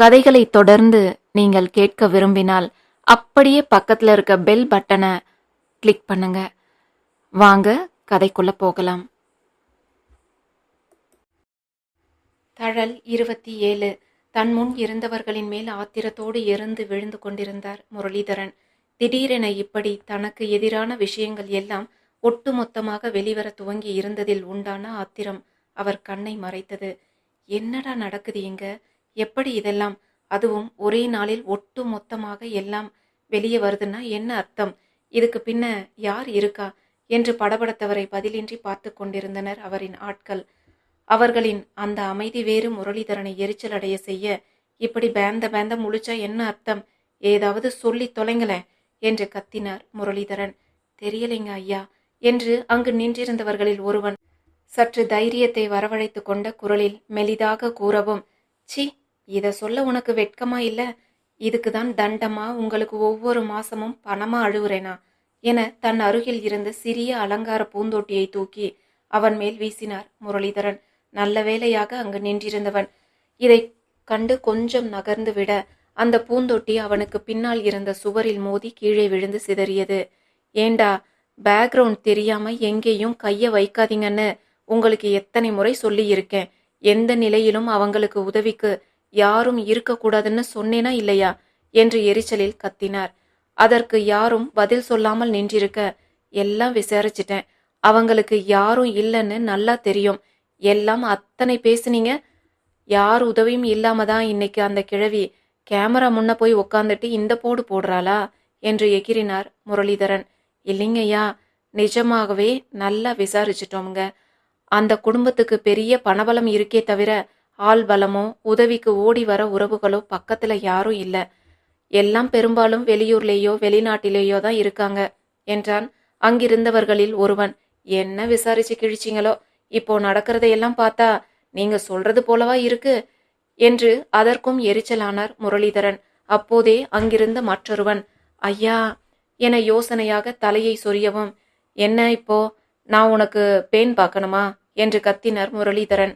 கதைகளை தொடர்ந்து நீங்கள் கேட்க விரும்பினால் அப்படியே பக்கத்தில் இருக்க பெல் பட்டனை கிளிக் பண்ணுங்க. வாங்க கதைக்குள்ள போகலாம். தழல் இருபத்தி ஏழு. தன் முன் இருந்தவர்களின் மேல் ஆத்திரத்தோடு எருந்து விழுந்து கொண்டிருந்தார் முரளிதரன். திடீரென இப்படி தனக்கு எதிரான விஷயங்கள் எல்லாம் ஒட்டுமொத்தமாக வெளிவர துவங்கி இருந்ததில் உண்டான ஆத்திரம் அவர் கண்ணை மறைத்தது. என்னடா நடக்குது இங்க? எப்படி இதெல்லாம்? அதுவும் ஒரே நாளில் ஒட்டு மொத்தமாக எல்லாம் வெளியே வருதுன்னா என்ன அர்த்தம்? இதுக்கு பின்ன யார் இருக்கா? என்று படபடத்தவரை பதிலின்றி பார்த்து கொண்டிருந்தனர் அவரின் ஆட்கள். அவர்களின் அந்த அமைதி வேறு முரளிதரனை எரிச்சல் அடைய செய்ய இப்படி பேந்த பேந்த முழிச்சா என்ன அர்த்தம்? ஏதாவது சொல்லி தொலைங்களேன் என்று கத்தினார் முரளிதரன். தெரியலைங்க ஐயா என்று அங்கு நின்றிருந்தவர்களில் ஒருவன் சற்று தைரியத்தை வரவழைத்து கொண்ட குரலில் மெலிதாக கூறவும் சி இதை சொல்ல உனக்கு வெட்கமா இல்ல? இதுக்கு தான் தண்டமா உங்களுக்கு ஒவ்வொரு மாசமும் பணமா அழுவுறேனா? என தன் அருகில் இருந்த சிறிய அலங்கார பூந்தொட்டியை தூக்கி அவன் மேல் வீசினார் முரளிதரன். நல்ல வேளையாக அங்கு நின்றிருந்தவன். இதை கண்டு கொஞ்சம் நகர்ந்து விட அந்த பூந்தொட்டி அவனுக்கு பின்னால் இருந்த சுவரில் மோதி கீழே விழுந்து சிதறியது. ஏண்டா பேக்ரவுண்ட் தெரியாம எங்கேயும் கைய வைக்காதீங்கன்னு உங்களுக்கு எத்தனை முறை சொல்லி இருக்கேன் எந்த நிலையிலும் அவங்களுக்கு உதவிக்கு யாரும் இருக்கக்கூடாதுன்னு சொன்னேனா இல்லையா? என்று எரிச்சலில் கத்தினார். அதற்கு யாரும் பதில் சொல்லாமல் நின்றிருக்க எல்லாம் விசாரிச்சிட்டேன். அவங்களுக்கு யாரும் இல்லைன்னு நல்லா தெரியும். எல்லாம் அத்தனை பேசுனீங்க? யார் உதவியும் இல்லாம தான் இன்னைக்கு அந்த கிழவி கேமரா முன்ன போய் உக்காந்துட்டு இந்த போடு போடுறாளா? என்று எகிரினார் முரளிதரன். இல்லைங்கய்யா நிஜமாகவே நல்லா விசாரிச்சிட்டோம்ங்க. அந்த குடும்பத்துக்கு பெரிய பணபலம் இருக்கே தவிர ஆள் பலமோ உதவிக்கு ஓடி வர உறவுகளோ பக்கத்துல யாரும் இல்ல. எல்லாம் பெரும்பாலும் வெளியூர்லேயோ வெளிநாட்டிலேயோ தான் இருக்காங்க என்றான். அங்கிருந்தவர்களில் ஒருவன் என்ன விசாரிச்சு கிழிச்சிங்களோ? இப்போ நடக்கிறதையெல்லாம் பார்த்தா நீங்க சொல்றது போலவா இருக்கு? என்று அதற்கும் எரிச்சலானார் முரளிதரன். அப்போதே அங்கிருந்த மற்றொருவன் ஐயா என யோசனையாக தலையை சொரியவும் என்ன இப்போ? நான் உனக்கு பேன் பார்க்கணுமா? என்று கத்தினர் முரளிதரன்.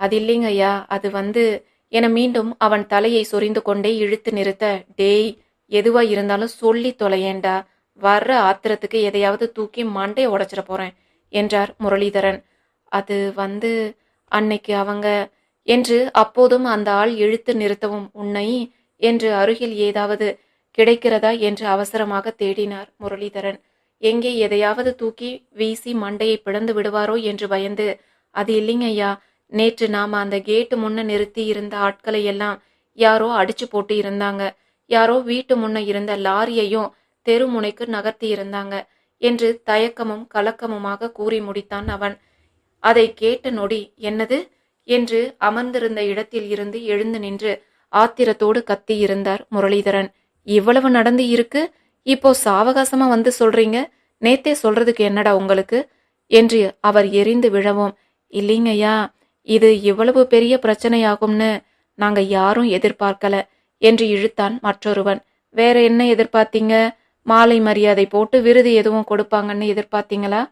அது இல்லைங்க ஐயா அது வந்து என மீண்டும் அவன் தலையை சொரிந்து கொண்டே இழுத்து நிறுத்த டேய் எதுவா இருந்தாலும் சொல்லி தொலையேண்டா வர்ற ஆத்திரத்துக்கு எதையாவது தூக்கி மண்டையை உடைச்சிட போறேன் என்றார் முரளிதரன். அது வந்து அன்னைக்கு அவங்க என்று அப்போதும் அந்த ஆள் இழுத்து நிறுத்தவும் உன்னை என்று அருகில் ஏதாவது கிடைக்கிறதா என்று அவசரமாக தேடினார் முரளிதரன். எங்கே எதையாவது தூக்கி வீசி மண்டையை பிளந்து விடுவாரோ என்று பயந்து அது இல்லைங்க ஐயா நேற்று நாம அந்த கேட்டு முன்ன நிறுத்தி இருந்த ஆட்களை எல்லாம் யாரோ அடிச்சு போட்டு இருந்தாங்க. யாரோ வீட்டு முன்ன இருந்த லாரியையும் தெருமுனைக்கு நகர்த்தி இருந்தாங்க என்று தயக்கமும் கலக்கமுமாக கூறி முடித்தான் அவன். அதை கேட்ட நொடி என்னது? என்று அமர்ந்திருந்த இடத்தில் இருந்து எழுந்து நின்று ஆத்திரத்தோடு கத்தி இருந்தார் முரளிதரன். இவ்வளவு நடந்து இருக்கு? இப்போ சாவகாசமா வந்து சொல்றீங்க? நேத்தே சொல்றதுக்கு என்னடா உங்களுக்கு? என்று அவர் எரிந்து விழவும். இல்லைங்கய்யா இது இவ்வளவு பெரிய பிரச்சனையாகும்னு நாங்க யாரும் எதிர்பார்க்கல என்று இழுத்தான் மற்றொருவன். வேற என்ன எதிர்பார்த்தீங்க? மாலை மரியாதை போட்டு விருது எதுவும் கொடுப்பாங்கன்னு எதிர்பார்த்தீங்களா?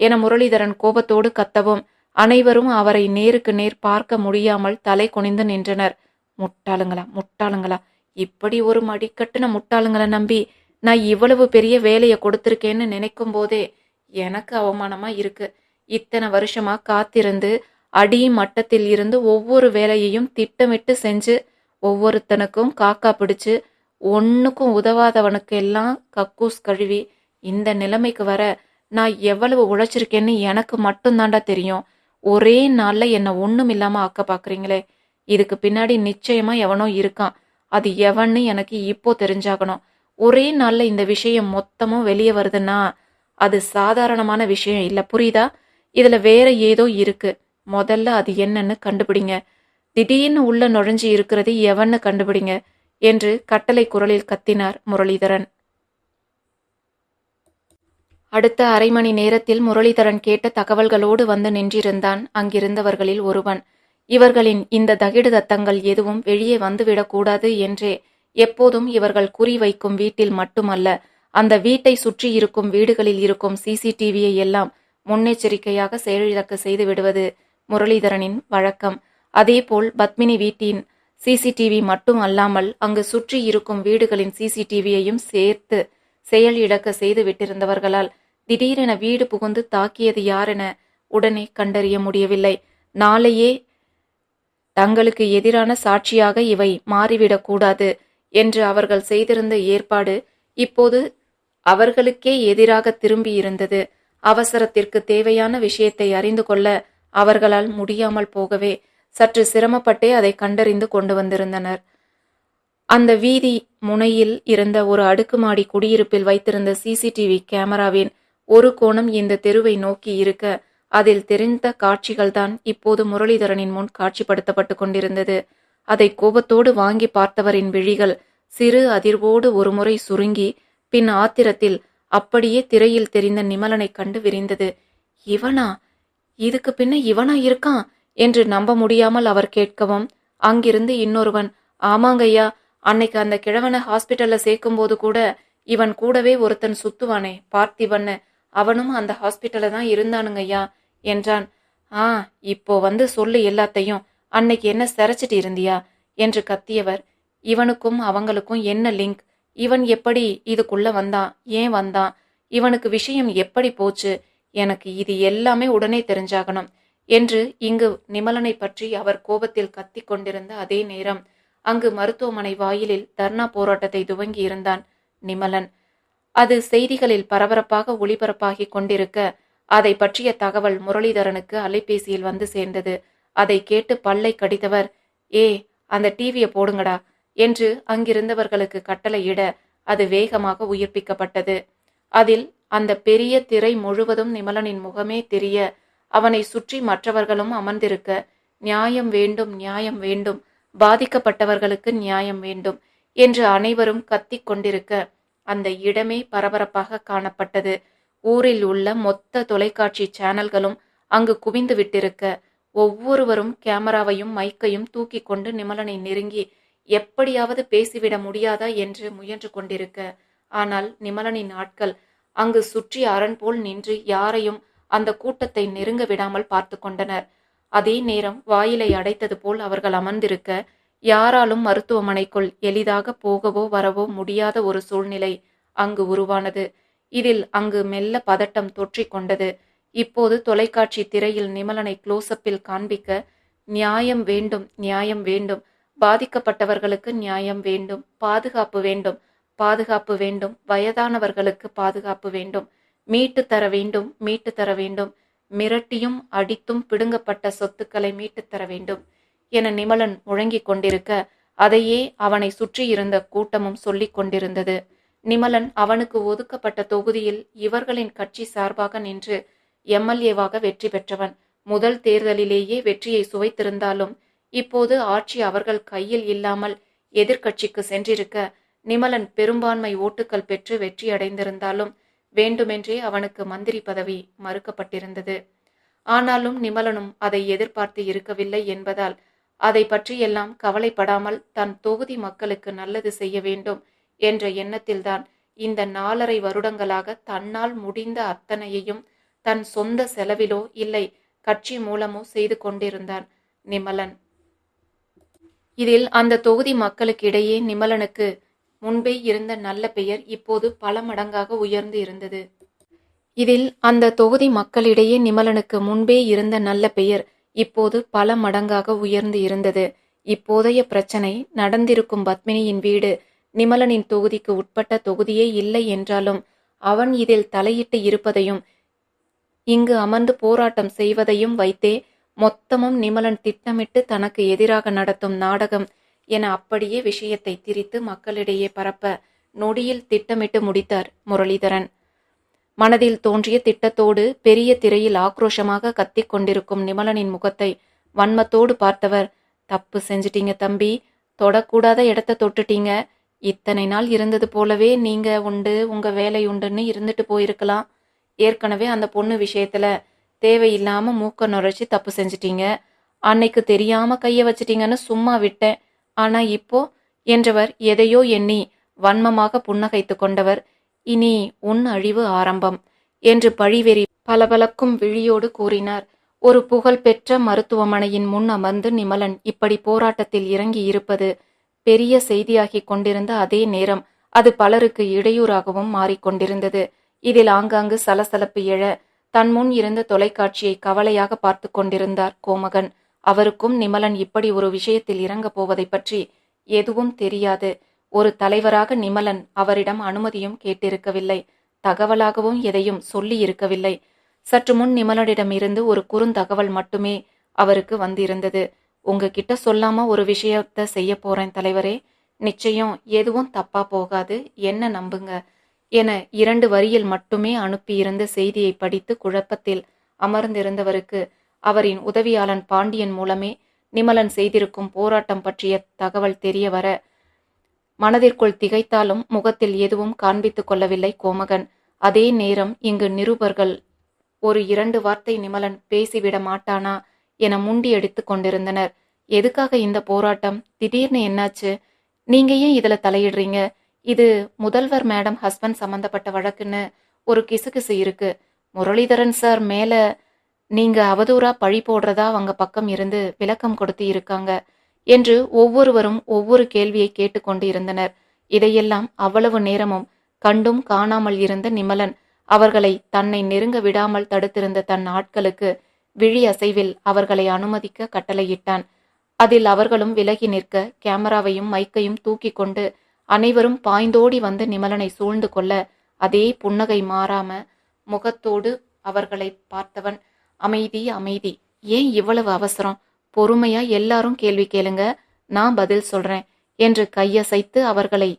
என முரளிதரன் கோபத்தோடு கத்தவும். அனைவரும் அவரை நேருக்கு நேர் பார்க்க முடியாமல் தலை குனிந்து நின்றனர். முட்டாளுங்களா முட்டாளுங்களா? இப்படி ஒரு மடிக்கட்டுன முட்டாளுங்களை நம்பி நான் இவ்வளவு பெரிய வேலையை கொடுத்துருக்கேன்னு நினைக்கும் போதே எனக்கு அவமானமா இருக்கு. இத்தனை வருஷமா காத்திருந்து அடி மட்டத்தில் இருந்து ஒவ்வொரு வேலையையும் திட்டமிட்டு செஞ்சு ஒவ்வொருத்தனுக்கும் காக்கா பிடிச்சு ஒன்றுக்கும் உதவாதவனுக்கு எல்லாம் கக்கூஸ் கழுவி இந்த நிலைமைக்கு வர நான் எவ்வளவு உழைச்சிருக்கேன்னு எனக்கு மட்டும்தாண்டா தெரியும். ஒரே நாளில் என்னை ஒன்றும் இல்லாமல் ஆக்க பார்க்குறீங்களே இதுக்கு பின்னாடி நிச்சயமாக எவனோ இருக்கான். அது எவன்னு எனக்கு இப்போ தெரிஞ்சாகணும். ஒரே நாளில் இந்த விஷயம் மொத்தமும் வெளியே வருதுன்னா அது சாதாரணமான விஷயம் இல்லை. புரியுதா? இதில் வேற ஏதோ இருக்குது முதல்ல அது என்னன்னு கண்டுபிடிங்க. திடீர்னு உள்ள நுழைஞ்சு இருக்கிறது எவன்னு கண்டுபிடிங்க என்று கட்டளை குரலில் கத்தினார் முரளிதரன். அடுத்த அரை மணி நேரத்தில் முரளிதரன் கேட்ட தகவல்களோடு வந்து நின்றிருந்தான் அங்கிருந்தவர்களில் ஒருவன். இவர்களின் இந்த தகிடு தத்தங்கள் எதுவும் வெளியே வந்துவிடக்கூடாது என்றே எப்போதும் இவர்கள் குறிவைக்கும் வீட்டில் மட்டுமல்ல அந்த வீட்டை சுற்றி இருக்கும் வீடுகளில் இருக்கும் சிசிடிவியை எல்லாம் முன்னெச்சரிக்கையாக செயலிழக்க செய்து விடுவது முரளிதரனின் வழக்கம். அதேபோல் பத்மினி வீட்டின் சிசிடிவி மட்டும் அல்லாமல் அங்கு சுற்றி இருக்கும் வீடுகளின் சிசிடிவியையும் சேர்த்து செயல் இழக்க செய்து விட்டிருந்தவர்களால் திடீரென வீடு புகுந்து தாக்கியது யாரென உடனே கண்டறிய முடியவில்லை. நாளையே தங்களுக்கு எதிரான சாட்சியாக இவை மாறிவிடக்கூடாது என்று அவர்கள் செய்திருந்த ஏற்பாடு இப்போது அவர்களுக்கே எதிராக திரும்பியிருந்தது அவசரத்திற்கு தேவையான விஷயத்தை அறிந்து கொள்ள அவர்களால் முடியாமல் போகவே சற்று சிரமப்பட்டே அதை கண்டறிந்து கொண்டு வந்திருந்தனர். அந்த வீதி முனையில் இருந்த ஒரு அடுக்குமாடி குடியிருப்பில் வைத்திருந்த சிசிடிவி கேமராவின் ஒரு கோணம் இந்த தெருவை நோக்கி இருக்க அதில் தெரிந்த காட்சிகள்தான் இப்போது முரளிதரனின் முன் காட்சிப்படுத்தப்பட்டு கொண்டிருந்தது. அதை கோபத்தோடு வாங்கி பார்த்தவரின் விழிகள் சிறு அதிர்வோடு ஒருமுறை சுருங்கி பின் ஆத்திரத்தில் அப்படியே திரையில் தெரிந்த நிமலனை கண்டு விரிந்தது. இவனா? இதுக்கு பின்ன இவனா இருக்கான் என்று நம்ப முடியாமல் அவர் கேட்கவும் அங்கிருந்து இன்னொருவன் ஆமாங்கய்யா அன்னைக்கு அந்த கிழவனை ஹாஸ்பிட்டல்ல சேர்க்கும்போது கூட இவன் கூடவே ஒருத்தன் சுத்துவானே பார்த்திபன்னு. அவனும் அந்த ஹாஸ்பிட்டல்ல தான் இருந்தானுங்கய்யா என்றான். ஆ இப்போ வந்து சொல்லு எல்லாத்தையும். அன்னைக்கு என்ன சிரைச்சிட்டு இருந்தியா? என்று கத்தியவர். இவனுக்கும் அவங்களுக்கும் என்ன லிங்க்? இவன் எப்படி இதுக்குள்ள வந்தான்? ஏன் வந்தான்? இவனுக்கு விஷயம் எப்படி போச்சு? எனக்கு இது எல்லாமே உடனே தெரிஞ்சாகணும் என்று இங்கு நிமலனை பற்றி அவர் கோபத்தில் கத்திக் கொண்டிருந்த அதே நேரம் அங்கு மருத்துவமனை வாயிலில் தர்ணா போராட்டத்தை துவங்கி இருந்தான் நிமலன். அது செய்திகளில் பரபரப்பாக ஒளிபரப்பாகிக் கொண்டிருக்க அதை பற்றிய தகவல் முரளிதரனுக்கு அலைபேசியில் வந்து சேர்ந்தது. அதை கேட்டு பல்லை கடித்தவர் ஏ அந்த டிவியை போடுங்கடா என்று அங்கிருந்தவர்களுக்கு கட்டளையிட அது வேகமாக உயிர்ப்பிக்கப்பட்டது. அதில் அந்த பெரிய திரை முழுவதும் நிமலனின் முகமே தெரிய அவனை சுற்றி மற்றவர்களும் அமர்ந்திருக்க நியாயம் வேண்டும் நியாயம் வேண்டும் பாதிக்கப்பட்டவர்களுக்கு நியாயம் வேண்டும் என்று அனைவரும் கத்திக் கொண்டிருக்க அந்த இடமே பரபரப்பாக காணப்பட்டது. ஊரில் உள்ள மொத்த தொலைக்காட்சி சேனல்களும் அங்கு குவிந்து விட்டிருக்க ஒவ்வொருவரும் கேமராவையும் மைக்கையும் தூக்கி கொண்டு நிமலனை நெருங்கி எப்படியாவது பேசிவிட முடியாதா? என்று முயன்று கொண்டிருக்க. ஆனால் நிமலனின் ஆட்கள் அங்கு சுற்றி அரண் போல் நின்று யாரையும் அந்த கூட்டத்தை நெருங்க விடாமல் பார்த்து கொண்டனர். அதே நேரம் வாயிலை அடைத்தது போல் அவர்கள் அமர்ந்திருக்க யாராலும் மருத்துவமனைக்குள் எளிதாக போகவோ வரவோ முடியாத ஒரு சூழ்நிலை அங்கு உருவானது. இதில் அங்கு மெல்ல பதட்டம் தொற்றிக் கொண்டது. இப்போது தொலைக்காட்சி திரையில் நிமலனை க்ளோஸ்அப்பில் காண்பிக்க நியாயம் வேண்டும் நியாயம் வேண்டும். பாதிக்கப்பட்டவர்களுக்கு நியாயம் வேண்டும் பாதுகாப்பு வேண்டும். பாதுகாப்பு வேண்டும். வயதானவர்களுக்கு பாதுகாப்பு வேண்டும். மீட்டு தர வேண்டும் மீட்டு தர வேண்டும். மிரட்டியும் அடித்தும் பிடுங்கப்பட்ட சொத்துக்களை மீட்டுத் தர வேண்டும் என நிமலன் முழங்கிக் கொண்டிருக்க அதையே அவனை சுற்றியிருந்த கூட்டமும் சொல்லிக் கொண்டிருந்தது. நிமலன் அவனுக்கு ஒதுக்கப்பட்ட தொகுதியில் இவர்களின் கட்சி சார்பாக நின்று எம்எல்ஏவாக வெற்றி பெற்றவன். முதல் தேர்தலிலேயே வெற்றியை சுவைத்திருந்தாலும் இப்போது ஆட்சி அவர்கள் கையில் இல்லாமல் எதிர்க்கட்சிக்கு சென்றிருக்க நிமலன் பெரும்பான்மை ஓட்டுக்கள் பெற்று வெற்றியடைந்திருந்தாலும் வேண்டுமென்றே அவனுக்கு மந்திரி பதவி மறுக்கப்பட்டிருந்தது. ஆனாலும் நிமலனும் அதை எதிர்பார்த்து இருக்கவில்லை என்பதால் அதை பற்றியெல்லாம் கவலைப்படாமல் தன் தொகுதி மக்களுக்கு நல்லது செய்ய வேண்டும் என்ற எண்ணத்தில்தான் இந்த நாலரை வருடங்களாக தன்னால் முடிந்த அத்தனையையும் தன் சொந்த செலவிலோ இல்லை கட்சி மூலமோ செய்து கொண்டிருந்தான் நிமலன். இதில் அந்த தொகுதி மக்களுக்கிடையே நிமலனுக்கு முன்பே இருந்த நல்ல பெயர் இப்போது பல மடங்காக உயர்ந்து இருந்தது. இதில் அந்த தொகுதி மக்களிடையே நிமலனுக்கு முன்பே இருந்த நல்ல பெயர் இப்போது பல மடங்காக உயர்ந்து இருந்தது. இப்போதைய பிரச்சனை நடந்திருக்கும் பத்மினியின் வீடு நிமலனின் தொகுதிக்கு உட்பட்ட தொகுதியே இல்லை என்றாலும் அவன் இதில் தலையிட்டு இருப்பதையும் இங்கு அமர்ந்து போராட்டம் செய்வதையும் வைத்தே மொத்தமும் நிமலன் திட்டமிட்டு தனக்கு எதிராக நடத்தும் நாடகம் என அப்படியே விஷயத்தை திரித்து மக்களிடையே பரப்ப நொடியில் திட்டமிட்டு முடித்தார் முரளிதரன். மனதில் தோன்றிய திட்டத்தோடு பெரிய திரையில் ஆக்ரோஷமாக கத்திக் கொண்டிருக்கும் நிமலனின் முகத்தை வன்மத்தோடு பார்த்தவர் தப்பு செஞ்சிட்டீங்க தம்பி தொடக்கூடாத இடத்த தொட்டுட்டீங்க. இத்தனை நாள் இருந்தது போலவே நீங்க உண்டு உங்க வேலை உண்டுன்னு இருந்துட்டு போயிருக்கலாம். ஏற்கனவே அந்த பொண்ணு விஷயத்துல தேவையில்லாம மூக்க நுழைச்சி தப்பு செஞ்சிட்டீங்க. அன்னைக்கு தெரியாம கைய வச்சிட்டீங்கன்னு சும்மா விட்டேன். ஆனா இப்போ என்றவர் எதையோ எண்ணி வன்மமாக புன்னகைத்து கொண்டவர் இனி உன் அழிவு ஆரம்பம் என்று பழிவெறி பளபளக்கும் விழியோடு கூறினார். ஒரு புகழ்பெற்ற மருத்துவமனையின் முன் அமர்ந்து நிமலன் இப்படி போராட்டத்தில் இறங்கி இருப்பது பெரிய செய்தியாகிக் கொண்டிருந்த அதே நேரம் அது பலருக்கு இடையூறாகவும் மாறிக்கொண்டிருந்தது இதில் ஆங்காங்கு சலசலப்பு எழ தன் முன் இருந்த தொலைக்காட்சியை கவலையாக பார்த்து கொண்டிருந்தார் கோமகன். அவருக்கும் நிமலன் இப்படி ஒரு விஷயத்தில் இறங்கப் போவதை பற்றி எதுவும் தெரியாது. ஒரு தலைவராக நிமலன் அவரிடம் அனுமதியும் கேட்டிருக்கவில்லை. தகவலாகவும் எதையும் சொல்லி இருக்கவில்லை சற்று முன் நிமலனிடம் இருந்து ஒரு குறுந்தகவல் மட்டுமே அவருக்கு வந்திருந்தது. உங்ககிட்ட சொல்லாம ஒரு விஷயத்த செய்ய போறேன் தலைவரே. நிச்சயம் எதுவும் தப்பா போகாது. என்ன நம்புங்க? என இரண்டு வரியில் மட்டுமே அனுப்பியிருந்த செய்தியை படித்து குழப்பத்தில் அமர்ந்திருந்தவருக்கு அவரின் உதவியாளன் பாண்டியன் மூலமே நிமலன் செய்திருக்கும் போராட்டம் பற்றிய தகவல் தெரிய வர மனதிற்குள் திகைத்தாலும் முகத்தில் எதுவும் காண்பித்துக் கொள்ளவில்லை கோமகன். அதே நேரம் இங்கு நிருபர்கள் ஒரு இரண்டு வார்த்தை நிமலன் பேசிவிட மாட்டானா என முண்டியடித்துக் கொண்டிருந்தனர். எதுக்காக இந்த போராட்டம்? திடீர்னு என்னாச்சு? நீங்க ஏன் இதுல தலையிடுறீங்க? இது முதல்வர் மேடம் ஹஸ்பண்ட் சம்பந்தப்பட்ட வழக்குன்னு ஒரு கிசுகிசு இருக்கு. முரளிதரன் சார் மேல நீங்க அவதூறா பழி போடுறதா அவங்க பக்கம் இருந்து விளக்கம் கொடுத்து இருக்காங்க என்று ஒவ்வொருவரும் ஒவ்வொரு கேள்வியை கேட்டுக்கொண்டு இருந்தனர் இதையெல்லாம் அவ்வளவு நேரமும் கண்டும் காணாமல் இருந்த நிமலன் அவர்களை தன்னை நெருங்க விடாமல் தடுத்திருந்த தன் ஆட்களுக்கு விழி அசைவில் அவர்களை அனுமதிக்க கட்டளையிட்டான். அதில் அவர்களும் விலகி நிற்க கேமராவையும் மைக்கையும் தூக்கி கொண்டு அனைவரும் பாய்ந்தோடி வந்து நிமலனை சூழ்ந்து கொள்ள அதே புன்னகை மாறாம முகத்தோடு அவர்களை பார்த்தவன் அமைதி அமைதி. ஏன் இவ்வளவு அவசரம்? பொறுமையா எல்லாரும் கேள்வி கேளுங்க. நான் பதில் சொல்றேன் என்று கையசைத்து அவர்களை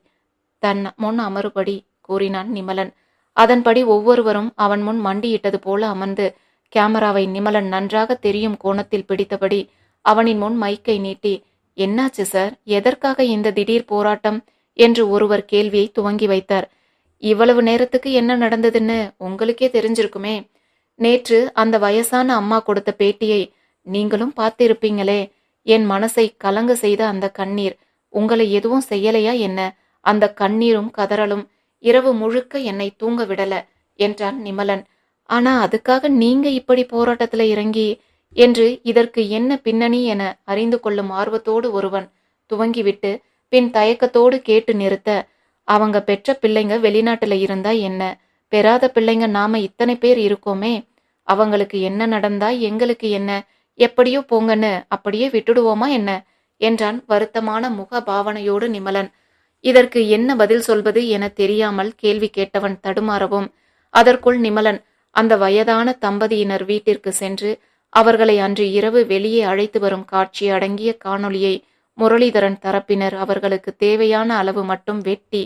தன் முன் அமறுபடி கூறினான் நிமலன். அதன்படி ஒவ்வொருவரும் அவன் முன் மண்டியிட்டது போல அமர்ந்து கேமராவை நிமலன் நன்றாக தெரியும் கோணத்தில் பிடித்தபடி அவனின் முன் மைக்கை நீட்டி என்னாச்சு சார்? எதற்காக இந்த திடீர் போராட்டம்? என்று ஒருவர் கேள்வியை துவங்கி வைத்தார். இவ்வளவு நேரத்துக்கு என்ன நடந்ததுன்னு உங்களுக்கே தெரிஞ்சிருக்குமே. நேற்று அந்த வயசான அம்மா கொடுத்த பேட்டியை நீங்களும் பார்த்திருப்பீங்களே. என் மனசை கலங்க செய்த அந்த கண்ணீர் உங்களை எதுவும் செய்யலையா என்ன? அந்த கண்ணீரும் கதறலும் இரவு முழுக்க என்னை தூங்க விடல என்றான் நிமலன். ஆனா அதுக்காக நீங்க இப்படி போராட்டத்துல இறங்கி என்று இதற்கு என்ன பின்னணி என அறிந்து கொள்ளும் ஆர்வத்தோடு ஒருவன் துவங்கிவிட்டு பின் தயக்கத்தோடு கேட்டு நிறுத்த அவங்க பெற்ற பிள்ளைங்க வெளிநாட்டுல இருந்தா என்ன? பெறாத பிள்ளைங்க நாம இத்தனை பேர் இருக்கோமே அவங்களுக்கு என்ன நடந்தா எங்களுக்கு என்ன எப்படியோ போங்கன்னு அப்படியே விட்டுடுவோமா என்ன? என்றான் வருத்தமான முக பாவனையோடு நிமலன். இதற்கு என்ன பதில் சொல்வது என தெரியாமல் கேள்வி கேட்டவன் தடுமாறவும் அதற்குள் நிமலன் அந்த வயதான தம்பதியினர் வீட்டிற்கு சென்று அவர்களை அன்று இரவு வெளியே அழைத்து வரும் காட்சி அடங்கிய காணொளியை முரளிதரன் தரப்பினர் அவர்களுக்கு தேவையான அளவு மட்டும் வெட்டி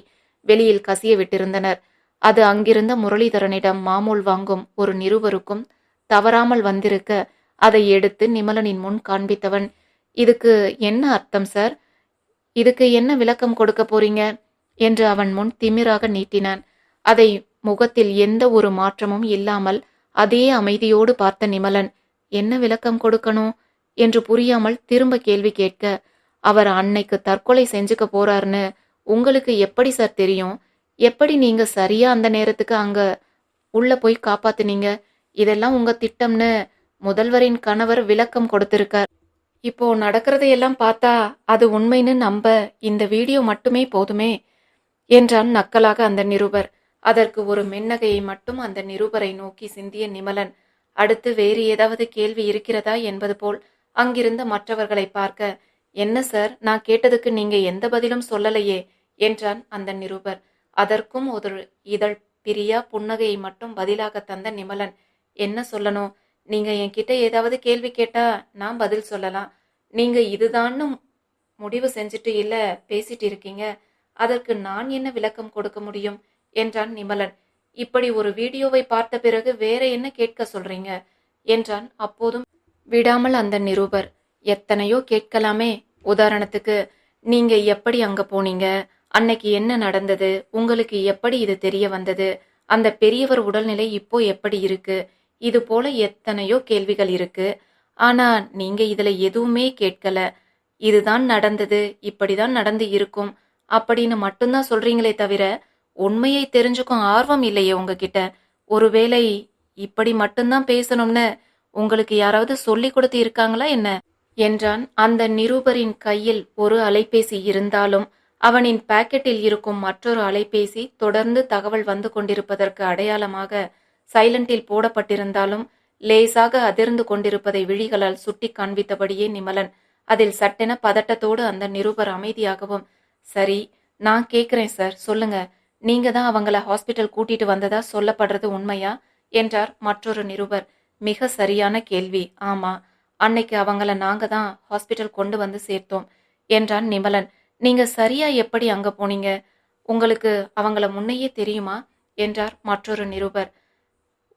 வெளியில் கசிய விட்டிருந்தனர். அது அங்கிருந்த முரளிதரனிடம் மாமூல் வாங்கும் ஒரு நிருவருக்கும் தவறாமல் வந்திருக்க அதை எடுத்து நிமலனின் முன் காண்பித்தவன் இதுக்கு என்ன அர்த்தம் சார்? இதுக்கு என்ன விளக்கம் கொடுக்க போறீங்க? என்று அவன் முன் திமிராக நீட்டினான். அதை முகத்தில் எந்த ஒரு மாற்றமும் இல்லாமல் அதே அமைதியோடு பார்த்த நிமலன் என்ன விளக்கம் கொடுக்கணும்? என்று புரியாமல் திரும்ப கேள்வி கேட்க அவர் அன்னைக்கு தற்கொலை செஞ்சுக்க போறாருன்னு உங்களுக்கு எப்படி சார் தெரியும்? எப்படி நீங்க சரியா அந்த நேரத்துக்கு அங்க உள்ள போய் காப்பாத்துனீங்க? இதெல்லாம் உங்க திட்டம்னு முதல்வரின் கணவர் விளக்கம் கொடுத்திருக்கார். இப்போ நடக்கிறதையெல்லாம் பார்த்தா அது உண்மைன்னு நம்ப இந்த வீடியோ மட்டுமே போதுமே என்றான் நக்கலாக அந்த நிருபர். அதற்கு ஒரு மின்னகையை மட்டும் அந்த நிருபரை நோக்கி சிந்திய நிமலன் அடுத்து வேறு ஏதாவது கேள்வி இருக்கிறதா என்பது போல் அங்கிருந்த மற்றவர்களை பார்க்க என்ன சார் நான் கேட்டதுக்கு நீங்க எந்த பதிலும் சொல்லலையே என்றான் அந்த நிருபர். அதற்கும் ஒரு இதழ் பிரியா புன்னகையை மட்டும் பதிலாக தந்த நிமலன் என்ன சொல்லணும்? நீங்க என்கிட்ட ஏதாவது கேள்வி கேட்டா நான் பதில் சொல்லலாம். நீங்க இதுதான்னு முடிவு செஞ்சுட்டு இல்ல பேசிட்டு இருக்கீங்க. அதற்கு நான் என்ன விளக்கம் கொடுக்க முடியும்? என்றான் நிமலன். இப்படி ஒரு வீடியோவை பார்த்த பிறகு வேற என்ன கேட்க சொல்றீங்க? என்றான் அப்போதும் விடாமல் அந்த நிருபர். எத்தனையோ கேட்கலாமே. உதாரணத்துக்கு நீங்க எப்படி அங்க போனீங்க? அன்னைக்கு என்ன நடந்தது? உங்களுக்கு எப்படி இது தெரிய வந்தது? அந்த பெரியவர் உடல்நிலை இப்போ எப்படி இருக்கு? இது போல எத்தனையோ கேள்விகள் இருக்கு. ஆனா நீங்க இதுல எதுவுமே கேட்கல. இதுதான் நடந்தது இப்படிதான் நடந்து இருக்கும். அப்படின்னு மட்டும்தான் சொல்றீங்களே தவிர உண்மையை தெரிஞ்சுக்கும் ஆர்வம் இல்லையே உங்ககிட்ட. ஒருவேளை இப்படி மட்டும்தான் பேசணும்னு உங்களுக்கு யாராவது சொல்லி கொடுத்து இருக்காங்களா என்ன? என்றான் அந்த நிருபரின் கையில் ஒரு அலைபேசி இருந்தாலும் அவனின் பாக்கெட்டில் இருக்கும் மற்றொரு அலைபேசி தொடர்ந்து தகவல் வந்து கொண்டிருப்பதற்கு அடையாளமாக சைலண்டில் போடப்பட்டிருந்தாலும் லேசாக அதிர்ந்து கொண்டிருப்பதை விழிகளால் சுட்டி காண்பித்தபடியே நிமலன் அதில் சட்டென பதட்டத்தோடு அந்த நிருபர் அமைதியாகவும் சரி நான் கேக்குறேன் சார் சொல்லுங்க. நீங்க தான் அவங்கள ஹாஸ்பிட்டல் கூட்டிட்டு வந்ததா சொல்லப்படுறது உண்மையா? என்றார் மற்றொரு நிருபர். மிக சரியான கேள்வி. ஆமா அன்னைக்கு அவங்கள நாங்க தான் ஹாஸ்பிட்டல் கொண்டு வந்து சேர்த்தோம் என்றான் நிமலன். நீங்க சரியா எப்படி அங்க போனீங்க? உங்களுக்கு அவங்கள முன்னையே தெரியுமா? என்றார் மற்றொரு நிருபர்.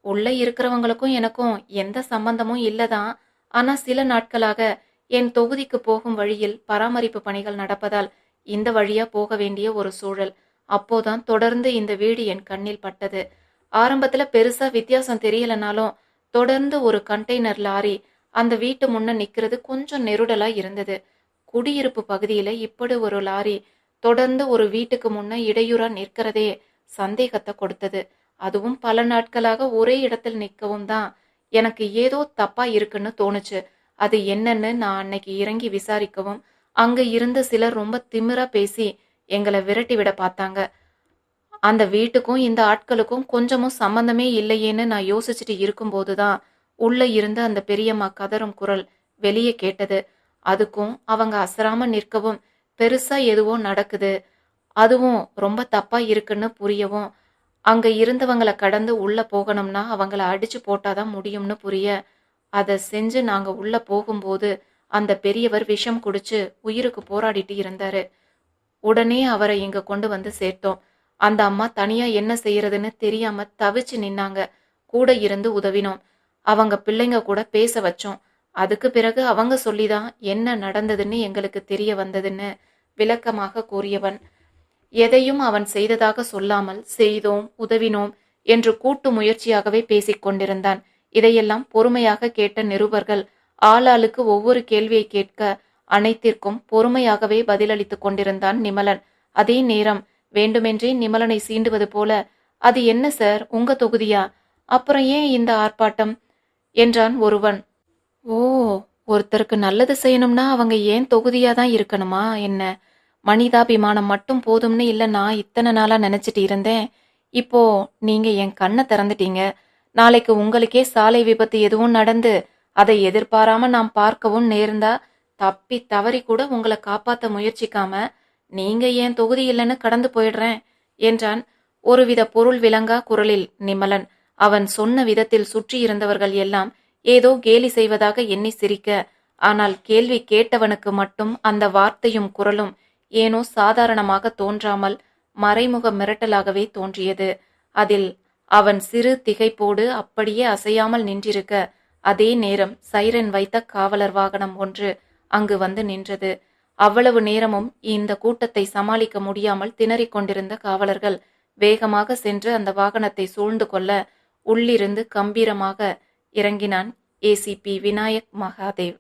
உள்ள இருக்கிறவங்களுக்கும் எனக்கும் எந்த சம்பந்தமும் இல்லதான். ஆனா சில நாட்களாக என் தொகுதிக்கு போகும் வழியில் பராமரிப்பு பணிகள் நடப்பதால் இந்த வழியா போக வேண்டிய ஒரு சூழல். அப்போதான் தொடர்ந்து இந்த வீடு என் கண்ணில் பட்டது. ஆரம்பத்துல பெருசா வித்தியாசம் தெரியலனாலும் தொடர்ந்து ஒரு கண்டெய்னர் லாரி அந்த வீட்டு முன்ன நிக்கிறது கொஞ்சம் நெருடலா இருந்தது. குடியிருப்பு பகுதியில இப்படி ஒரு லாரி தொடர்ந்து ஒரு வீட்டுக்கு முன்ன இடையூறா நிற்கிறதே சந்தேகத்தை கொடுத்தது. அதுவும் பல நாட்களாக ஒரே இடத்தில் நிற்கவும் தான் எனக்கு ஏதோ தப்பா இருக்குன்னு தோணுச்சு. அது என்னன்னு நான் அன்னைக்கு இறங்கி விசாரிக்கவும் அங்க இருந்த சிலர் ரொம்ப திமிரா பேசி எங்களை விரட்டி விட பார்த்தாங்க. அந்த வீட்டுக்கும் இந்த ஆட்களுக்கும் கொஞ்சமும் சம்பந்தமே இல்லையேன்னு நான் யோசிச்சுட்டு இருக்கும்போது தான் உள்ள இருந்த அந்த பெரியம்மா கதறும் குரல் வெளியே கேட்டது. அதுக்கும் அவங்க அசராம நிற்கவும் பெருசா எதுவோ நடக்குது. அதுவும் ரொம்ப தப்பா இருக்குன்னு புரியவும். அங்க இருந்தவங்களை கடந்து உள்ள போகணும்னா அவங்கள அடிச்சு போட்டாதான் முடியும்னு புரிய. அதை செஞ்சு நாங்க உள்ள போகும்போது அந்த பெரியவர் விஷம் குடிச்சு உயிருக்கு போராடிட்டு இருந்தாரு. உடனே அவரை இங்க கொண்டு வந்து சேர்த்தோம். அந்த அம்மா தனியா என்ன செய்யறதுன்னு தெரியாம தவிச்சு நின்னாங்க. கூட இருந்து உதவினோம். அவங்க பிள்ளைங்க கூட பேச வச்சோம். அதுக்கு பிறகு அவங்க சொல்லிதான் என்ன நடந்ததுன்னு எங்களுக்கு தெரிய வந்ததுன்னு விளக்கமாக கூறியவன். எதையும் அவன் செய்ததாக சொல்லாமல் செய்தோம் உதவினோம் என்று கூட்டு முயற்சியாகவே பேசிக் கொண்டிருந்தான். இதையெல்லாம் பொறுமையாக கேட்ட நிருபர்கள் ஆளாளுக்கு ஒவ்வொரு கேள்வியை கேட்க அனைத்திற்கும் பொறுமையாகவே பதிலளித்துக் கொண்டிருந்தான் நிமலன். அதே நேரம் வேண்டுமென்றே நிமலனை சீண்டுவது போல அது என்ன சார்? உங்க தொகுதியா? அப்புறம் ஏன் இந்த ஆர்ப்பாட்டம்? என்றான் ஒருவன். ஓ ஒருத்தருக்கு நல்லது செய்யணும்னா அவங்க ஏன் தொகுதியா தான் இருக்கணுமா? என்ன? மனிதாபிமானம் மட்டும் போதும்னு இல்லை நான் இத்தனை நாளா நினைச்சிட்டு இருந்தேன். இப்போ நீங்க என் கண்ணை திறந்துட்டீங்க. நாளைக்கு உங்களுக்கே சாலை விபத்து எதுவும் நடந்து அதை எதிர்பாராம நாம் பார்க்கவும் நேர்ந்தா தப்பி தவறி கூட உங்களை காப்பாத்த முயற்சிக்காம நீங்க ஏன் தொகுதி இல்லைன்னு கடந்து போயிடுறேன் என்றான். ஒருவித பொருள் விளங்கா குரலில் நிமலன் அவன் சொன்ன விதத்தில் சுற்றி இருந்தவர்கள் எல்லாம் ஏதோ கேலி செய்வதாக எண்ணி சிரிக்க. ஆனால் கேள்வி கேட்டவனுக்கு மட்டும் அந்த வார்த்தையும் குரலும் ஏனோ சாதாரணமாக தோன்றாமல் மறைமுக மிரட்டலாகவே தோன்றியது. அதில் அவன் சிறு திகைப்போடு அப்படியே அசையாமல் நின்றிருக்க. அதே நேரம் சைரன் வைத்த காவலர் வாகனம் ஒன்று அங்கு வந்து நின்றது. அவ்வளவு நேரமும் இந்த கூட்டத்தை சமாளிக்க முடியாமல் திணறிக் கொண்டிருந்த காவலர்கள் வேகமாக சென்று அந்த வாகனத்தை சூழ்ந்து கொள்ள உள்ளிருந்து கம்பீரமாக இறங்கினான் ஏசிபி விநாயக் மகாதேவ்.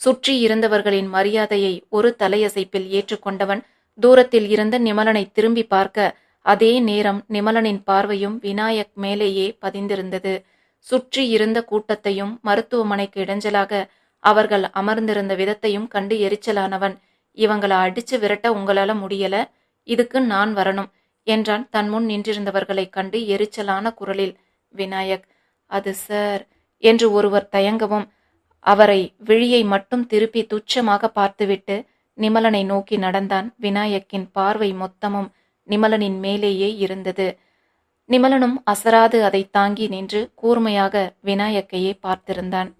சுற்றி இருந்தவர்களின் மரியாதையை ஒரு தலையசைப்பில் ஏற்றுக்கொண்டவன் தூரத்தில் இருந்த நிமலனை திரும்பி பார்க்க அதே நேரம் நிமலனின் பார்வையும் விநாயக் மேலேயே பதிந்திருந்தது. சுற்றி இருந்த கூட்டத்தையும் மருத்துவமனைக்கு இடைஞ்சலாக அவர்கள் அமர்ந்திருந்த விதத்தையும் கண்டு எரிச்சலானவன் இவங்களை அடிச்சு விரட்ட உங்களால முடியல? இதுக்கு நான் வரணும் என்றான் தன் முன் நின்றிருந்தவர்களைக் கண்டு எரிச்சலான குரலில் விநாயக் அது சார் என்று ஒருவர் தயங்கவும் அவரை விழியை மட்டும் திருப்பி துச்சமாக பார்த்துவிட்டு நிமலனை நோக்கி நடந்தான். விநாயக்கின் பார்வை மொத்தமும் நிமலனின் மேலேயே இருந்தது. நிமலனும் அசராது அதை தாங்கி நின்று கூர்மையாக விநாயக்கையே பார்த்திருந்தான்.